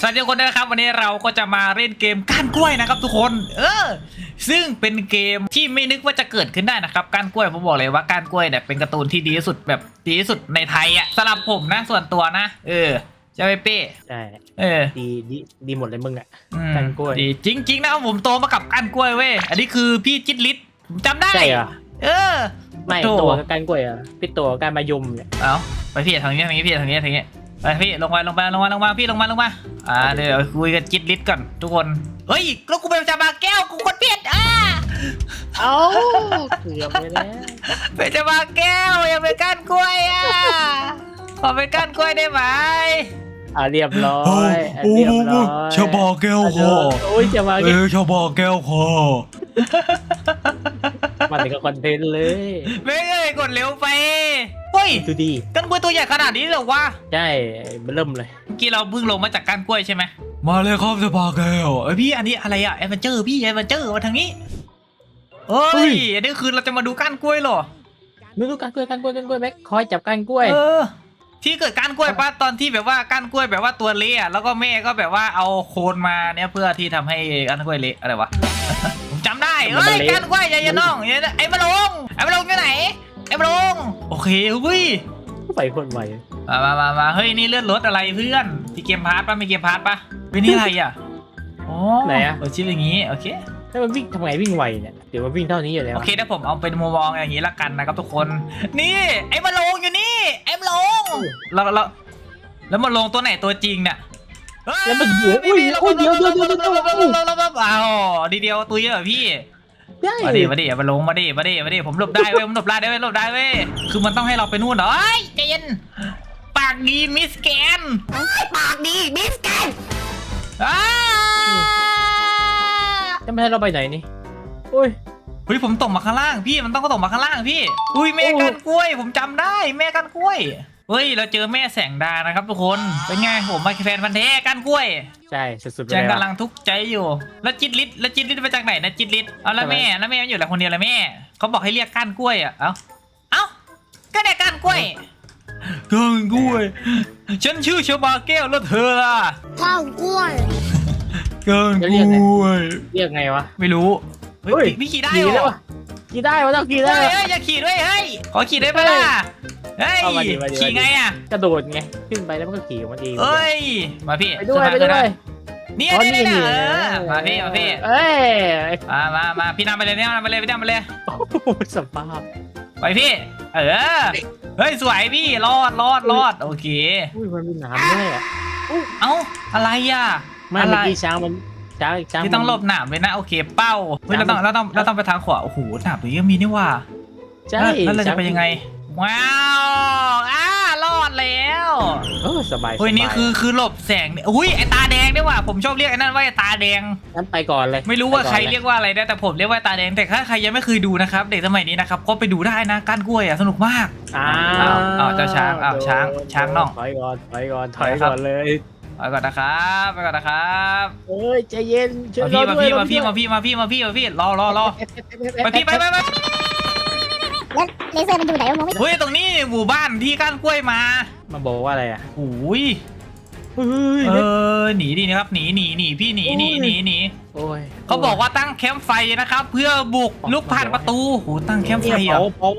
สวัสดีทุกคนด้วยนะครับวันนี้เราก็จะมาเล่นเกมก้านกล้วยนะครับทุกคน เออ ซึ่งเป็นเกมที่ไม่นึกว่าจะเกิดขึ้นได้นะครับก้านกล้วยผมบอกเลยว่าก้านกล้วยเนี่ยเป็นการ์ตูนที่ดีที่สุดแบบดีที่สุดในไทยอะสำหรับผมนะส่วนตัวนะ เออใช่ไหมเป้ใช่เออ ดีดีดีหมดเลยมึงอะอืมก้านกล้วย ดีจริง ๆ นะผมโตมากับก้านกล้วยเว้ยอันนี้คือพี่จิตรลิศผมจำได้ ใช่เหรอ เออไม่โถ่ตัวกับการกล้วยอะพี่ตัวกับการมายมเนี่ย เอาไปพี่ทางนี้ทางนี้พี่ทางนี้ทางนี้ ไปพี่ลงมาลงมาลงมาลงมาพี่ลงมาลงมาอ่าเดี๋ยวคุยกันจิตลิศก่อนทุกคนเฮ้ยแล้วกูเป็นจะมาแก้วกูคนเพี้ยนอ่าเอ้าเกือบไปแล้วเป็นจะมาแก้วอย่าเป็นก้านกล้วยอะขอเป็นก้านกล้วยได้ไหมอะเรียบร้อโอ้ยอะโอ้เรียบร้อยชะบาแก้วคอโอ้ยจะมาเออชะบาแก้วคอ มาถึงกับคอนเทนต์เลยไม่เลยกดเร็วไปเฮ้ยดูดีก้านกล้วยตัวใหญ่ขนาดนี้เลยเหรอวะใช่มันเริ่มเลยเมื่อกี้เราเพิ่งลงมาจากก้านกล้วยใช่ไหมมาเลยครับชะบาแก้วเอ้ยพี่อันนี้อะไรอะแอดเวนเจอร์พี่แอดเวนเจอร์มาทางนี้เฮ้ยอันนี้คือเราจะมาดูก้านกล้วยเหรอมึงดูการกล้วยการกล้วยการกล้วยแม็กคอยจับการกล้วยเออที่เกิดก้านกล้วยป้าตอนที่แบบว่าก้านกล้วยแบบว่าตัวเละอะแล้วก็แม่ก็แบบว่าเอาโคนมาเนี่ยเพื่อที่ทำให้ก้านกล้วยเละอะไรวะผม จำได้เอ้ยก้านกล้วยอย่าอย่าน้องอย่าไอ้มาลงไอ้มาลงอยู่ไหน ไอ้มาลงโอเคเฮ้ยไปคนใหม่มามามามาเฮ้ยนี่เลื่อนรถอะไรเพื่อนมีเกมพาร์ทปะมีเกมพาร์ทปะเฮ้ยนี่อะไรอะอ๋อไหนอะเออชิปอย่างงี้โอเคถ้ามันวิ่งทำไงวิ่งไวเนี่ยเดี๋ยวมันวิ่งเท่านี้อยู่แล้วโอเคถ้าผมเอาเป็นมุมมองอย่างนี้ละกันนะครับทุกคน นี่ไอ้มาลงอยู่นี่ไอ้มาลงแล้วแล้วแล้วมาลงตัวไหนตัวจริงเนี่ยเฮ้ย แล้วมันอยู่อุ้ยโอ้ยเดี๋ยวเดี๋ยวเดี๋ยวเดี๋ยวเดี๋ยวอ้าวดีเดียวตัวเยอะพี่ใช่มาดิมาดิมาลงมาดิมาดิมาดิผมหลบได้เว้ยผมหลบได้เว้ยหลบได้เว้ยคือมันต้องให้เราไปนู่นเหรอเอ้ยใจเย็นปากดีมิสแกนปากดีบิสกันอ้าจะไม่ให้เราไปไหนนี่โอ้ยเฮ้ยผมตกมาข้างล่างพี่มันต้องก็ตกมาข้างล่างพี่ อุ้ยแม่โอ้กันกล้วย ผมจำได้แม่กันกล้วย เฮ้ย เราเจอแม่แสงดานะครับทุกคน เป็นไงผมมาแฟนพันธุ์แท้กันกล้วยใช่สุดๆไปจังเลยกำลัอะงทุกข์ใจอยู่ แล้วจิตลิศแล้วจิตลิศมาจากไหนนะจิตลิศเอาแล้วทำไมแม่แล้วแม่มันอยู่แต่คนเดียวแล้วแม่เขาบอกให้เรียกก้านกล้วยอะเอ้าเอ้าก็ได้ก้านกล้วยก้านกล้วย ฉันชื่อเชอบาแก้วแล้วเธอล่ะข้าวกล้วยก้านกล้วยเรียกไงวะ ไม่รู้เฮ้ยเฮ้ยพี่ขี่ได้ขี่เหรแล้วอวะขี่ได้วะต้องขี่ได้เฮ้ยวะเฮ้ยอย่าขี่ด้วยเฮ้ยขอขี่ได้ปะล่ะ เฮ้ยเอามาดิมาดิ ขี่ไงอะกระโดดไงขึ้นไปแล้วมันก็ขี่ของมันเองเอ้ย มาพี่ไปด้วยขึ้นมาไปด้วยเนี่ยอ๋อเนี่ยเนี่ยนี่เออมาพี่มาพี่เอ้ยมามามาพี่นำไปเลยเนี่ยนำไปเลยพี่นำไปเลยโอ้โหสภาพไปพี่ เออเฮ้ยสวยพี่รอดรอดรอดโอเคอุ้ยมันมีน้ำด้วยอะเอ้าอะไรอะไม่อะไรเมื่อกี้ช้างมันช้างช้างพี่ต้องหลบหนามเลยนะโอเคเป้าเฮ้ยเราต้องเราต้องเราต้องไปทางขวาโอ้โหหนามตรงนี้ก็มีนี่หว่าใช่แล้วแล้วเราช้จะไปยังไง ว้าวอ้ารอดแล้วเออสบายเฮ้ยสบานี่คือคือหลบแสงเนี่ยอุ้ยไอตาแดงด้วยว่ะผมชอบเรียกไอ้นั่นว่าไอตาแดงงั้นไปก่อนเลย ไม่รู้ว่าปก่อนใครลเรียกว่าอะไรนะแต่ผมเรียกว่าตาแดงแต่ถ้าใครยังไม่เคยดูนะครับ เด็กสมัยนี้นะครับก็ไปดูได้นะก้านกล้วยอะสนุกมากอ้าอ้าวอ้าวเจ้าช้างอ้าวโดช้างช้างน้องถอยก่อนถอยก่อนถอยครับก่อนเลยไปก่อนนะครับไปก่อนนะครับเอ้ยใจเย็นช่วยมาพี่เรามาด้วยพี่มาพี่มาเราด้วยพี่มาพี่มาพี่มาพี่รอรอรอไปพี่ไปไปไป แล้วเลเซอร์มันอยู่ไหนวะมองไม่เห็นเฮ้ยตรงนี้หมู่บ้านที่ก้านกล้วยมามาบอกว่าอะไรอะโอ้ยเฮ้ยเออหนีดินะครับหนีหนีหนีพี่หนีหนีหนีหนีโอ้ยเขาบอกว่าตั้งแคมป์ไฟนะครับ เพื่อบุกลุกผ่านประตูโหตั้งแคมป์ไฟเนี่ยเหรเผาอเผา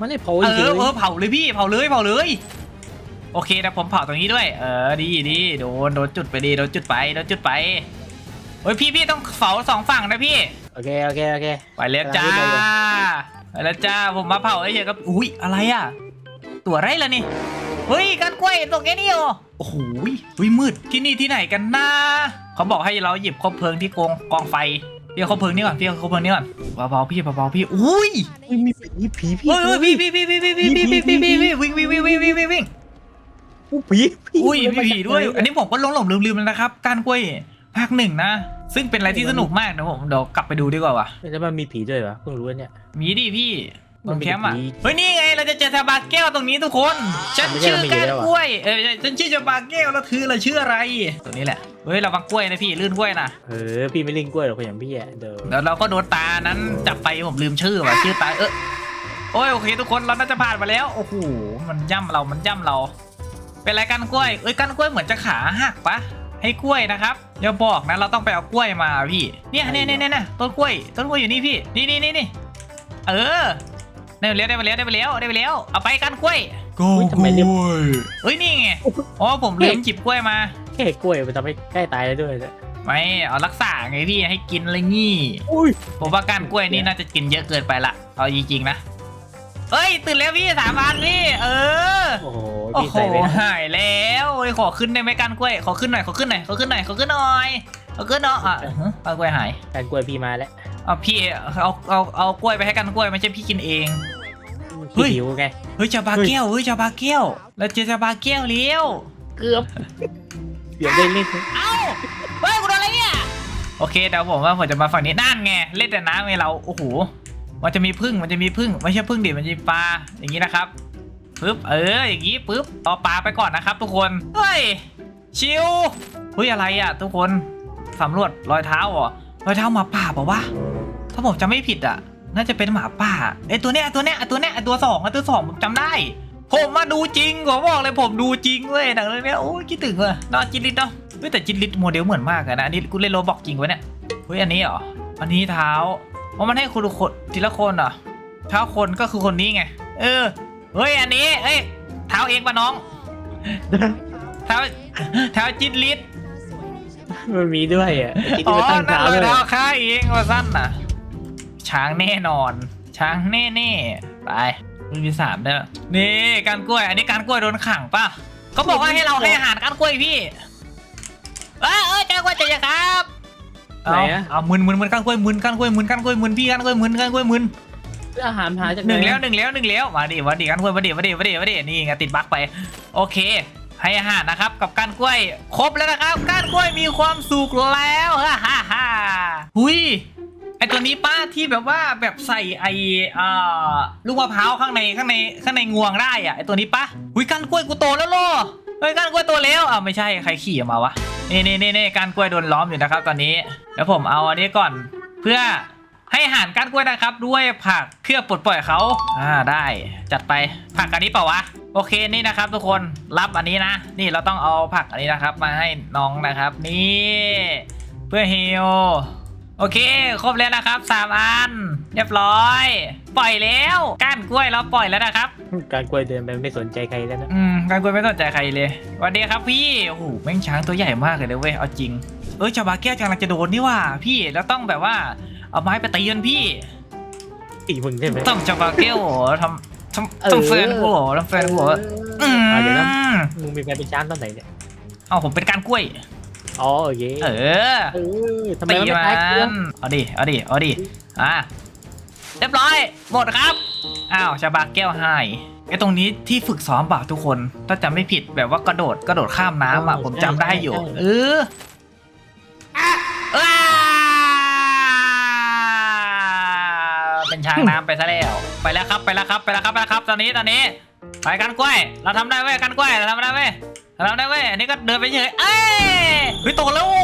มันได้เผาเอเฉอยเออเผาเลยพี่เผาเลยเผาเลยโอเคแต่ผมเผาตรงนี้ด้วย เออดีดีโดนโดนจุดไปดีโดนจุดไปโดนจุดไปเฮ้ยพี่พี่ต้องเผาสองฝั่งนะพี่โอเคโอเคโอเคไปแล้วจ้าไปเลยไป แล้วจ้าผมมาเผาไอ้เหี้ยกับอุ้ยอะไรอะ ตัวไรล่ะนี่เฮ้ยกันกล้วยตรงแค่นี้เหรอโอ้โหวิมืดที่นี่ที่ไหนกันนะเขาบอกให้เราหยิบคบเพลิงที่กองกองไฟพี่เอาคบเพลิงนี่ก่อนพี่เอาคบเพลิงนี่ก่อนเบาๆพี่เบาๆพี่อุ้ยเฮ้ยมีผีผีผีเฮ้ยพี่พี่พี่พี่พี่พี่พี่พี่พี่พี่พี่วิ่งวิ่งวิ่งวิ่งวิ่งวิ่งวิ่งอู้ผีผีอุ้ยมีผีด้วย อันนี้ผมก็หลงหลงลืมลืมๆแล้วนะครับการกล้วย ภาคหนึ่งนะ ซึ่งเป็นอะไรที่สนุกมากนะผมเดี๋ยวกลับไปดูดีกว่าว่ะแล้วมันมีผีด้วยเหรอเพิ่งรู้เนี่ย มีดิพี่ตรงแคมป์อะมันมีเฮ้ยนี่ไงเราจะเจอชาบาแก้วตรงนี้ทุกคน ฉันไม่ใช่ชื่อมันมีอยู่การแล้วอะกล้วย เออฉันชื่อชาบาแก้วแล้วเธอละชื่ออะไร ตัวนี้แหละ เฮ้ยระวังกล้วยนะพี่ลื่นกล้วยนะเออพี่ไม่ลิงกล้วยหรอกคนอย่างพี่อะเด้อแล้วเราก็โดนตานั้นจับไปผมลืมชื่อว่ะชื่อตาเออโอ้ยโอเค ทุกคนเราน่าจะผ่านมาแล้ว โอ้โหมันย่ำเรา มันย่ำเรา เป็นไรกันกล้วย เอ้ยกันกล้วยเหมือนจะขาหักปะ ให้กล้วยนะครับอย่าบอกนะเราต้องไปเอากล้วยมาพี่ เนี่ยเนี่ยเนี่ยเนี่ยต้นกล้วยต้นกล้วยอยู่นี่พี่นี่นี่นี่นี่เออได้ไปแล้วได้ไปแล้วได้ไปแล้วได้ไปแล้วเอาไปกันกล้วยก้าวกล้วยเฮ้ยนี่ไงอ๋อผมลืมจิบกล้วยมาแค่กล้วยมันทำให้ใกล้ตายแล้วด้วยเนี่ยไม่เอารักษาไงพี่ให้กินอะไรงี้อุ้ยผมว่าก้านกล้วยนี่น่าจะกินเยอะเกินไปละเอาจริงๆนะ เอ้ยตื่นแล้วพี่สามอันพี่เออโอ้โหโอ้พี่โหใส่ไปหายแล้วเฮ้ยขอขึ้นได้ไหมก้านกล้วยขอขึ้นหน่อยขอขึ้นหน่อยขอขึ้นหน่อยขอขึ้นหน่อยขอขึ้นเนาะอะฮะก้านกล้วยหายการกล้วยพี่มาแล้วเอาพี่เอาเอาเอากล้วยไปให้ก้านกล้วยไม่ใช่พี่กินเอง เฮ้พี่ย หิวไง เฮ้ยชาบาแก้วเฮ้ยชาบาแก้วแล้วเจอชาบาแก้วเลี้ยวเกือบเดี๋ยวได้เล่นเอ้าเฮ้ยกูโดนอะไรเนี่ยโอเคเดี๋ยวผมว่าผมจะมาฝั่งนี้นั่นไงเล่นแต่น้ำไงเราโอ้โห มันจะมีพึ่งมันจะมีพึ่งไม่ใช่พึ่งดิมันจะมีปลาอย่างนี้นะครับปึ๊บเอออย่างนี้ปึ๊บเอาปลาไปก่อนนะครับ ทุกคนเฮ้ยชิวเฮ้ยอะไรอะ ทุกคนสำรวจรอยเท้าเหรอรอยเท้าหมาป่าเปล่าวะถ้าผมจำไม่ผิดอะ น่าจะเป็นหมาป่าไอยตัวเนี้ยตัวเนี้ยตัวเนี้ยตัวสองตัวสองผมจำได้ผมมาดูจริงผมบอกเลยผมดูจริงเว้ยหนังเรื่องเนี้ยโอ้ยคิดถึงว่ะนอนจินลิตเนาะเฮ้ยแต่จินลิตโมเดลเหมือนมากอะนะอันนี้กูเล่นโรบอกจริงวะเนี่ยเฮ้ยอันนี้เหรออันนี้เท้า เพราะมันให้คนละคนทีละคนเหรอเท้าคนก็คือคนนี้ไง เออ เฮ้ยอันนี้ เอ้ยเท้าเองปะน้อง เท้าเท้าจินลิตมันมีด้วยอะไอ้ที่อ๋อมาตั้งนั่นเท้าเลเลยยเท้าข้าเองว่าสั้นน่ะ ช้างแน่นอน ช้างแน่แน่ๆไปรุ่นที่สามเด้อนี่การกล้วย อันนี้การกล้วยโดนขังป่ะเขาบอกว่าให้เราให้อาหารการกล้วยพี่เอยเอยเจ้ากล้วยเจะครับ เอาเอามึนมึนมึนการกล้วยมึนการกล้วยมึนการกล้วยมึนพี่การกล้วยมึนการกล้วยมึนอาหารหาจากหนึ่งแล้วไหนึ่งแล้วหนึ่งแล้วมาดิมาดิการกล้วยมาดิมาดิมาดิมาดินี่ไงติดบั๊กไป โอเค ให้อาหารนะครับกับก้านกล้วย ครบแล้วนะครับก้านกล้วยมีความสุขแล้วฮ่าฮ่าฮ่าหุยไอตัวนี้ป้าที่แบบว่าแบบใส่ไออ่าลูกมะพร้าวข้างในข้างในข้างในงวงได้อะไอตัวนี้ป้าหุยก้านกล้วยกูโตแล้วโล เฮ้ยก้านกล้วยโตแล้วอ่าวไม่ใช่ใครขี่ออกมาวะนี่นี่นี่นี่ก้านกล้วยโดนล้อมอยู่นะครับ ตอนนี้แล้วผมเอาอันนี้ก่อนเพื่อให้อาหารก้านกล้วยนะครับ ด้วยผักเพื่อปลดปล่อยเขาอ่าได้จัดไปผักอันนี้เปล่าวะโอเคนี่นะครับ ทุกคนรับอันนี้นะ นี่เราต้องเอาผักอันนี้นะครับ มาให้น้องนะครับ นี่ เพื่อเฮิว โอเค ครบแล้วนะครับสามอัน เรียบร้อย ปล่อยแล้วก้านกล้วยเราปล่อยแล้วนะครับ การกล้วยเดินไปไม่สนใจใครแล้วนะ อืมการกล้วยไม่สนใจใครเลยสวัสดีครับพี่โอ้โหแม่งช้างตัวใหญ่มากเลยนะเว้ยเอาจริงเอ้ยชาวบาแก้วกำลังจะโดนนี่ว่า พี่แล้วต้องแบบว่าเอาไม้ไปตีมันพี่ ตีมึงใช่ไหมต้องชาวบาแก้วเหรอทำทำเออทำแฟนกูเหรอทำแฟนกูเหรออืมอะเดี๋ยวนะมึงมีแฟนเป็นช้างตอนไหนเนี่ยเอาผมเป็นการกล้วย อ๋อโอเคเออเออทำไมตีมันไม่มัตายเกลือนเอาดิเอาดิเอาดิอะเรียบร้อยหมดครับอ้าวชาวบาแก้วให้ไอ้ตรงนี้ที่ฝึกซ้อมเปล่าทุกคน ถ้าจำไม่ผิดแบบว่ากระโดดกระโดดข้ามน้ำอะผมจำได้อยู่ เอออ้าเป็นช้างน้ำไปซะแล้ว ไปแล้วครับไปแล้วครับไปแล้วครับไปแล้วครับ ตอนนี้ตอนนี้ ไปกันกล้วย เราทำได้เว้ยกันกล้วยเราทำได้เว้ยเราทำได้เว้ยอันนี้ก็เดินไปเฉยเอ้ยเฮ้ยโตแล้วโว้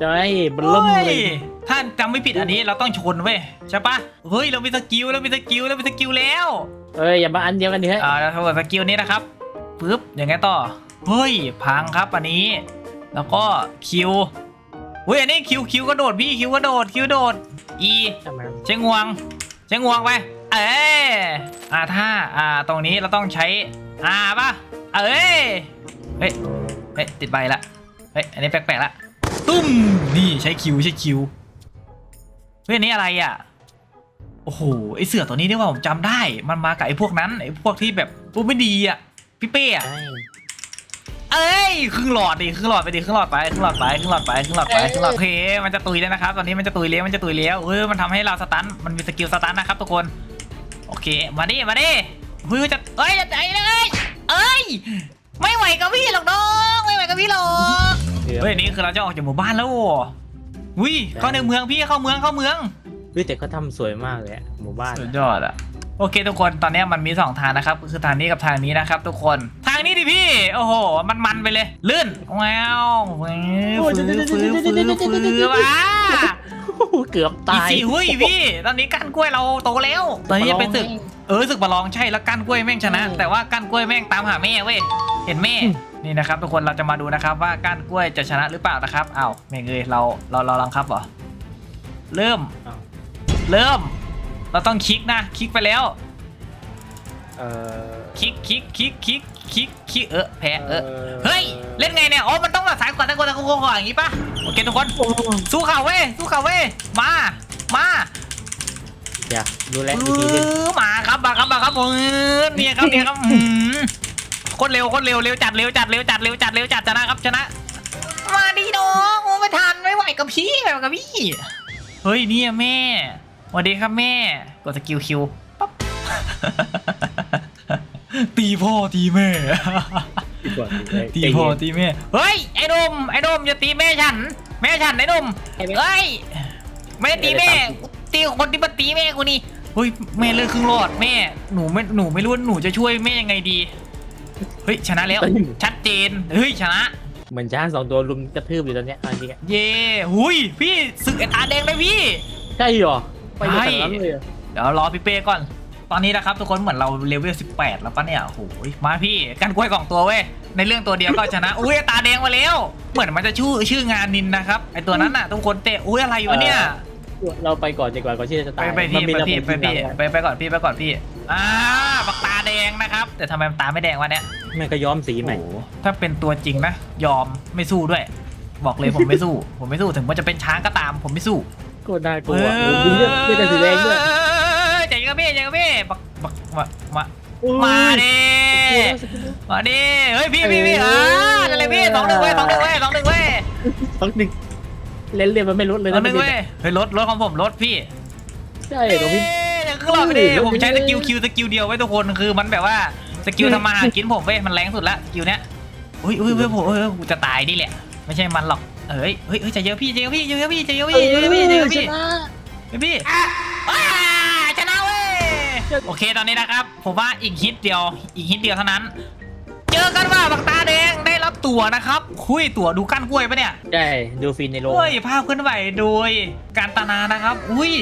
ใช่มันล่มเฮ้เลยยถ้าจำไม่ผิดอันนี้เราต้องชนเว้ยใช่ปะเฮ้ยเรามีสกิลเรามีสกิลเรามีสกิลแล้วเอ้ยอย่ามาอันเดียวกันเถอะอ่าเราทำสกิลนี้นะครับปึ๊บอย่างไงต่อเฮ้ยพังครับอันนี้ แล้วก็คิวเฮ้ยอันนี้คิวคิวกระโดดพี่คิวกระโดดคิวโดดอีทำไมใช้งวงใช้งวงไป เอ้ยอ่าถ้าอ่าตรงนี้เราต้องใช้อ่าป่ะเอ้ยเฮ้ยเฮ้ยติดใบละเฮ้ยอันนี้แปลกๆละตุ้มนี่ใช้คิวใช้คิวเฮ้ยอันนี้อะไรอะโอ้โหไอเสือตัวนี้นี่ว่าผมจำได้ มันมากับไอพวกนั้นไอพวกที่แบบพวกไม่ดีอะพี่เป้อะใช่เอ้ยครึ่งหลอดดิครึ่งหลอดไปดิครึ่งหลอดไปครึ่งหลอดไปครึ่งหลอดไปครึ่งหลอดไปครึ่งหลอดโอเคมันจะตุยแล้วนะครับ ตอนนี้มันจะตุยเลี้ยวมันจะตุยเลี้ยวเฮ้ยมันทำให้เราสตันมันมีสกิลสตันนะครับทุกคน โอเค มาดิ มาดิเฮ้ยจะเอ้ยจะใจเลยเอ้ย ไม่ไหวกับพี่หรอกน้อง ไม่ไหวกับพี่หรอกเดี๋ยวเฮ้ยนี่คือเราจะออกจากหมู่บ้านแล้วโว้อุ้ยเข้าในเมืองพี่เข้าเมืองเข้าเมืองเฮ้ยแต่เขาทำสวยมากเลยอะหมู่บ้านสุดอะยอดอะโอเค ทุกคนตอนนี้มันมีสองทางนะครับก็คือทางนี้กับทางนี้นะครับ ทุกคนทางนี้ดิพี่ โอ้โห มันมันๆไปเลย ลื่นแววฟื้นฟื้นฟื้นฟื้นฟื้นว้าโอ้โห เกือบอีตายสี่หุ้ยพี่ ตอนนี้ก้านกล้วยเราโตแล้ว ตอนนี้จะเป็นศึก เออศึกประลองใช่แล้วก้านกล้วยแม่งชนะ แต่ว่าก้านกล้วยแม่งตามหาแม่เว้ย เห็นแม่ นี่นะครับทุกคนเราจะมาดูนะครับว่าก้านกล้วยจะชนะหรือเปล่านะครับอ้าวเมงเอยเราเราเราลังครับเหรอ เริ่มอ้าวเริ่ม เราต้องคลิกนะ คลิกไปแล้ว เออคลิกคลิกคลิกคลิกคลิกคลิกเออแพ้เออออเฮ้ยเล่นไงเนี่ยอ๋อมันต้องแบบสายก่อนตะโกนตะโกนก่อนอย่างงี้ป่ะโอเคทุกคนโอ้สู้เขาเว้ยสู้เขาเว้ยมามาเดี๋ยวรู้แล้วเอวิธีเล่นอมาครับมาครับมาครับผมเนี่ยครับเนี่ยครับอืมโคนเร็วโคนเร็วเร็วจัดเร็วจัดเร็วจัดเร็วจัดเร็วจัดชนะครับชนะ มาดีน้องโอ้ไม่ทันไม่ไหวกับพี่ไม่ไหวกับพี่เฮ้ยเนี่ยแม่สวัสดีครับแม่กดสกิลคิวปั๊บ ตีพ่อตีแม่ ดีกว่าตีพ่อตีแม่ เฮ้ย ไอ้หนุ่มไอ้หนุ่มอย่าตีแม่ฉัน แม่ฉันไอ้หนุ่มไอ้เว้ยเฮ้ย ไม่ได้ตีแม่กูตีคนที่มาตีแม่กูนี่ เฮ้ย แม่เลือดครึ่งหลอดแม่ หนูไม่ หนูไม่รู้ว่าหนูจะช่วยแม่ยังไงดี เฮ้ย ชนะแล้ว ชัดเจน เฮ้ย ชนะ เหมือนช้างสองตัวลุมกระทืบอยู่ตอนเนี้ยอันนี้เย่หุยพี่ศึกไอ้ตาแดงเลยพี่ ใช่เหรอ ไปอยู่ใช่ทางนั้นเลยเหรอ เดี๋ยวรอพี่เป้ก่อน ตอนนี้นะครับทุกคนเหมือนเราเลเวล 18 แล้วปะเนี่ยโอ้โหมาพี่กันกล้วยกล่องตัวเว้ย ในเรื่องตัวเดียวก็ชนะ อุ้ยตาแดงมาแล้ว เหมือนมันจะชื่อชื่องานนินนะครับไอตัวนั้นน่ะทุกคนเตะอุ้ยอะไรวะเนี่ย เราไปก่อนดีกว่าก่อนที่จะไปตายไปพี่มันมีไประบบพี่ไปพี่ที่ไปไปก่อนพี่ไปก่อนพี่อ่าบักตาแดงนะครับ แต่ทำไมมันตาไม่แดงวะเนี่ย แม่งก็ย้อมสีใหม่โอ้โหถ้าเป็นตัวจริงนะ ยอมไม่สู้ด้วย บอกเลยผมไม่สู้ ผมไม่สู้ถึงมันจะเป็นช้างก็ตาม ผมไม่สู้ก็น่ากลัวโอ้โหดูเลือดเลือดแต่สีแดงด้วย เอ อใจเย็นกับพี่ใจเย็นกับพี่บักบักมามาอุ้ยมาดิโอ้โหสกิลมาดิเฮ้ยพี่พี่พี่เออ่าออะไรพี่สองหนึ่งเว้ยสองหนึ่งเว้ยสองหนึ่งเว้ยสองหนึ่งเล่นเรียนมันไม่ลดเลยสอนะงหนึ่งเว้ยเฮ้ยรถรถของผมรถพี่ใช่ของพี่เอ้ยยังขึ้นรอบไปดิเออผมใช้สกิลคิวสกิลเดียวไว้ทุกคนคือมันแบบว่าสกิลทำมาหากินผมเว้ยมันแรงสุดละสกิลเนี้ยอุ้ยอุ้ยเว้ยผมเออกูจะตายนี่แหละ ไม่ใช่มันหรอกเอ้ยเฮ้ยเฮ้ยใจเย็นพี่ใจเย็นพี่ใจเย็นพี่ใจเย็นพี่ใจเย็นพี่ใจเย็นพี่ชนะเฮ้ยพี่อ้าชนะเว้ย โอเคตอนนี้นะครับ ผมว่าอีกฮิตเดียว อีกฮิตเดียวเท่านั้น เจอกันว่าบักตาแดงได้รับตั๋วนะครับ คุยตั๋วดูก้านกล้วยปะเนี่ยใช่ดูฟินในโรงเฮ้ยภาพเคลื่อนไหวโดยการตนานะครับ อุ้ย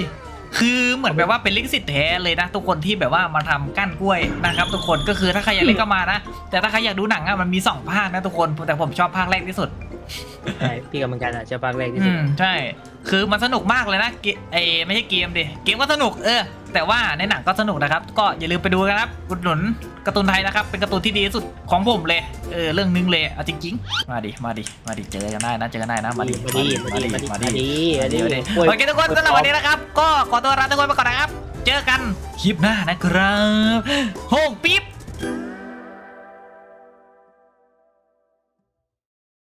คือเหมือนแบบว่าเป็นลิขสิทธิ์แท้เลยนะ ทุกคนที่แบบว่ามาทำก้านกล้วยนะครับ ทุกคนก็คือถ้าใครอยากเล่นก็มานะ แต่ถ้าใครอยากดูหนังอะมันมีสองภาคนะทุกคนแต่ผมชอบภาคแรกที่สุดใช่พี่กับเหมือนกันอะเชื่อปังแรกที่อืสุดมใช่ คือมันสนุกมากเลยนะเกไอไม่ใช่เกมดิเกมก็สนุกเออ แต่ว่าในหนังก็สนุกนะครับ ก็อย่าลืมไปดูกันนะครับอุดหนุนการ์ตูนไทยนะครับ เป็นการ์ตูนที่ดีที่สุดของผมเลย เออเรื่องนึงเลยเอาจริงๆ มาดิ มาดิ มาดิ เจอกันได้นะ เจอกันได้นะ มาดิ มาดีมาดีมาดีมามาดิดีมามาดิดีมาดิโอ้ยโอเคทุกคนสำหรับวันนี้นะครับ ก็ขอตัวลาทุกคนไปก่อนนะครับ เจอกันคลิปหน้านะครับโฮงปิ๊บ